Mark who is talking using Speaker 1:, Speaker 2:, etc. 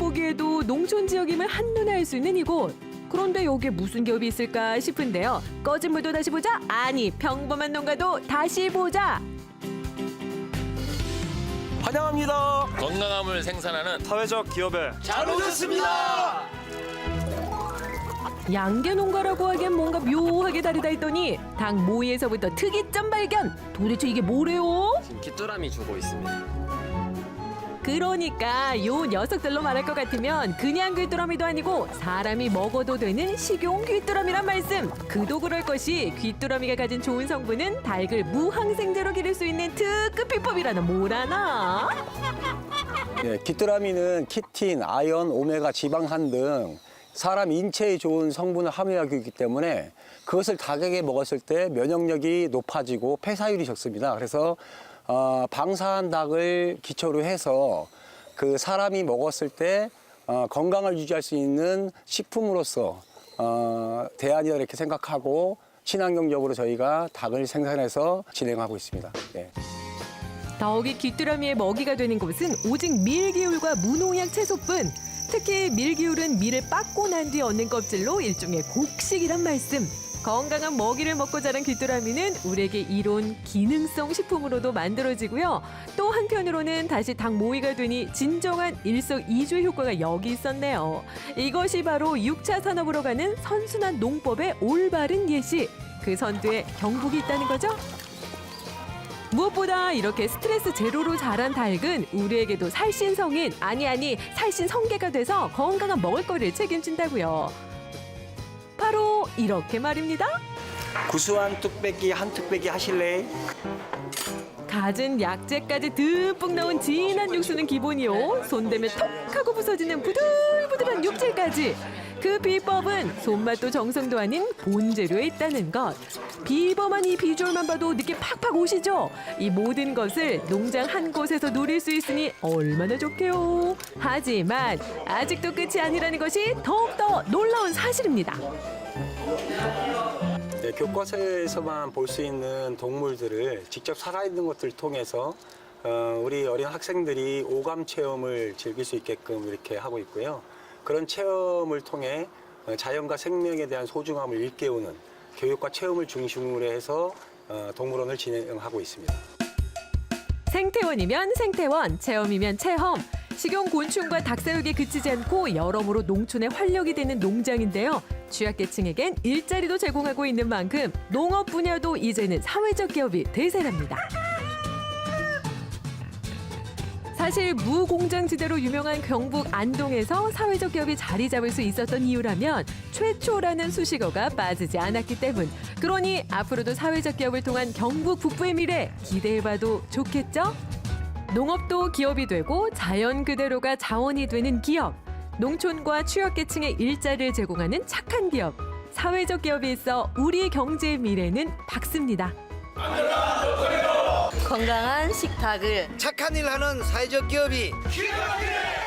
Speaker 1: 보기에도 농촌 지역임을 한눈에 알 수 있는 이곳. 그런데 여기에 무슨 기업이 있을까 싶은데요. 꺼진 물도 다시 보자? 아니, 평범한 농가도 다시 보자.
Speaker 2: 환영합니다.
Speaker 3: 건강함을 생산하는
Speaker 2: 사회적 기업에
Speaker 3: 잘 오셨습니다.
Speaker 1: 양계 농가라고 하기엔 뭔가 묘하게 다르다 했더니 닭 모이에서부터 특이점 발견. 도대체 이게 뭐래요?
Speaker 4: 지금 귀뚜라미 주고 있습니다.
Speaker 1: 그러니까 요 녀석들로 말할 것 같으면 그냥 귀뚜라미도 아니고 사람이 먹어도 되는 식용 귀뚜라미란 말씀. 그도 그럴 것이 귀뚜라미가 가진 좋은 성분은 닭을 무항생제로 기를 수 있는 특급 비법이라나 뭐라나.
Speaker 5: 네, 귀뚜라미는 키틴, 아연, 오메가, 지방산 등 사람 인체에 좋은 성분을 함유하고 있기 때문에 그것을 닭에게 먹었을 때 면역력이 높아지고 폐사율이 적습니다. 그래서 어, 방사한 닭을 기초로 해서 그 사람이 먹었을 때 어, 건강을 유지할 수 있는 식품으로서 어, 대안이다 이렇게 생각하고 친환경적으로 저희가 닭을 생산해서 진행하고 있습니다. 네.
Speaker 1: 더욱이 귀뚜라미의 먹이가 되는 곳은 오직 밀기울과 무농약 채소뿐. 특히 밀기울은 밀을 빻고 난 뒤 얻는 껍질로 일종의 곡식이란 말씀. 건강한 먹이를 먹고 자란 귀뚜라미는 우리에게 이론 기능성 식품으로도 만들어지고요. 또 한편으로는 다시 닭 모이가 되니 진정한 일석이조의 효과가 여기 있었네요. 이것이 바로 육차 산업으로 가는 선순환 농법의 올바른 예시. 그 선두에 경북이 있다는 거죠? 무엇보다 이렇게 스트레스 제로로 자란 닭은 우리에게도 살신 성인 아니 아니 살신 성계가 돼서 건강한 먹을거리를 책임진다고요. 바로 이렇게 말입니다.
Speaker 2: 구수한 뚝배기 한 뚝배기 하실래?
Speaker 1: 갖은 약재까지 듬뿍 넣은 진한 육수는 기본이요. 손대면 톡 하고 부서지는 부들부들한 육질까지. 그 비법은 손맛도 정성도 아닌 본재료에 있다는 것. 비범한 이 비주얼만 봐도 느낌 팍팍 오시죠? 이 모든 것을 농장 한 곳에서 누릴 수 있으니 얼마나 좋게요. 하지만 아직도 끝이 아니라는 것이 더욱더 놀라운 사실입니다.
Speaker 5: 네, 교과서에서만 볼 수 있는 동물들을 직접 살아있는 것들을 통해서 어, 우리 어린 학생들이 오감 체험을 즐길 수 있게끔 이렇게 하고 있고요. 그런 체험을 통해 어, 자연과 생명에 대한 소중함을 일깨우는 교육과 체험을 중심으로 해서 어, 동물원을 진행하고 있습니다.
Speaker 1: 생태원이면 생태원, 체험이면 체험. 식용 곤충과 닭사육에 그치지 않고 여러모로 농촌의 활력이 되는 농장인데요. 취약계층에겐 일자리도 제공하고 있는 만큼 농업 분야도 이제는 사회적 기업이 대세랍니다. 사실 무공장지대로 유명한 경북 안동에서 사회적 기업이 자리 잡을 수 있었던 이유라면 최초라는 수식어가 빠지지 않았기 때문. 그러니 앞으로도 사회적 기업을 통한 경북 북부의 미래 기대해봐도 좋겠죠? 농업도 기업이 되고 자연 그대로가 자원이 되는 기업. 농촌과 취약계층의 일자리를 제공하는 착한 기업. 사회적 기업이 있어 우리 경제의 미래는 밝습니다.
Speaker 6: 건강한 식탁을.
Speaker 7: 착한 일 하는 사회적 기업이
Speaker 3: 기업의